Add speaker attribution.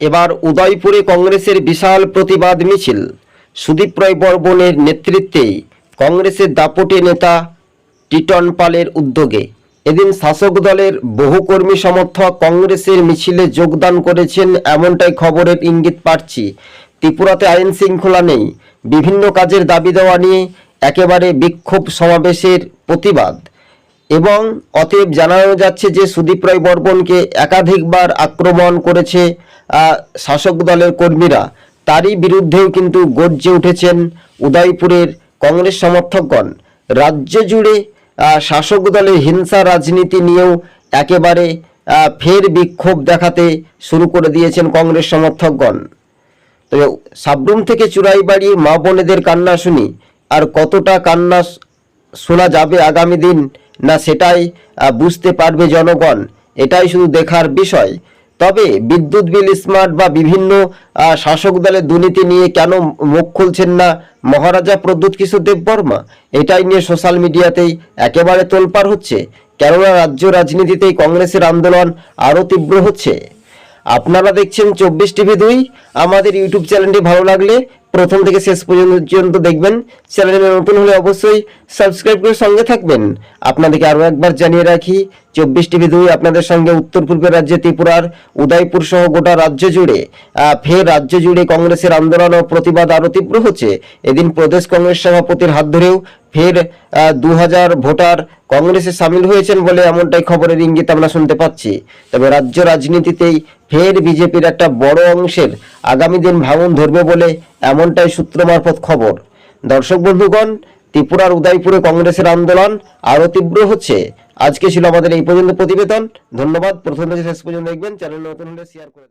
Speaker 1: এবার উদয়পুরে কংগ্রেসের বিশাল প্রতিবাদ মিছিল। সুদীপ রায় বর্মনের নেতৃত্বে কংগ্রেসের দাপটে নেতা টিটন পালের উদ্যোগে। এদিন শাসক দলের বহু কর্মী সমর্থক কংগ্রেসের মিছিলে যোগদান করেছেন এমনটাই খবরের ইঙ্গিত পাচ্ছি। ত্রিপুরাতে আইন শৃঙ্খলা নেই। বিভিন্ন কাজের দাবি দেওয়া নিয়ে একেবারে বিক্ষোভ সমাবেশের প্রতিবাদ। এবং অতএব জানানো যাচ্ছে যে সুদীপ রায় বর্মনকে একাধিকবার আক্রমণ করেছে শাসক দলের কর্মীরা। তারই বিরুদ্ধেও কিন্তু গর্জে উঠেছেন উদয়পুরের কংগ্রেস সমর্থকগণ। রাজ্য জুড়ে শাসক দলের হিংসা রাজনীতি নিয়েও একেবারে ফের বিক্ষোভ দেখাতে শুরু করে দিয়েছেন কংগ্রেস সমর্থকগণ। তবে সাবরুম থেকে চুরাইবাড়ি মা বোনেদের কান্না শুনি, আর কতটা কান্না শোনা যাবে আগামী দিন না সেটাই বুঝতে পারবে জনগণ। এটাই শুধু দেখার বিষয়। তবে বিদ্যুৎ বিল, স্মার্ট বা বিভিন্ন শাসক দলের দুর্নীতি নিয়ে কেন মুখ খুলছেন না মহারাজা প্রদ্যুৎ কিশোর দেব বর্মা? এটাই নিয়ে সোশ্যাল মিডিয়াতেই একেবারে তোলপাড় হচ্ছে। কেননা রাজ্য রাজনীতিতেই কংগ্রেসের আন্দোলন আরও তীব্র হচ্ছে। আপনারা দেখছেন চব্বিশ টিভি দুই। আমাদের ইউটিউব চ্যানেলটি ভালো লাগলে প্রথম থেকে শেষ পর্যন্ত দেখবেন। চ্যানেলে নতুন হলে অবশ্যই সাবস্ক্রাইব করে সঙ্গে থাকবেন। আপনাদেরকে আরও একবার জানিয়ে রাখি, চব্বিশ টিভি দুই আপনাদের সঙ্গে উত্তর পূর্বের রাজ্যে ত্রিপুরার উদয়পুর সহ গোটা রাজ্য জুড়ে ফের রাজ্য জুড়ে কংগ্রেসের আন্দোলন ও প্রতিবাদ আরও তীব্র হচ্ছে। এদিন প্রদেশ কংগ্রেস সভাপতির হাত ধরেও ফের দু হাজার ভোটার কংগ্রেসে সামিল হয়েছেন বলে এমনটাই খবরের ইঙ্গিত আমরা শুনতে পাচ্ছি। তবে রাজ্য রাজনীতিতেই ফের বিজেপির একটা বড় অংশের আগামী দিন ভাঙন ধরবে বলে এমনটাই সূত্র মারফত খবর। দর্শক বন্ধুগণ, ত্রিপুরার উদয়পুরে কংগ্রেসের আন্দোলন আরও তীব্র হচ্ছে। আজকে ছিল আমাদের এই পর্যন্ত প্রতিবেদন। ধন্যবাদ। প্রথম শেষ পর্যন্ত দেখবেন। চ্যানেল নতুন হলে শেয়ার করে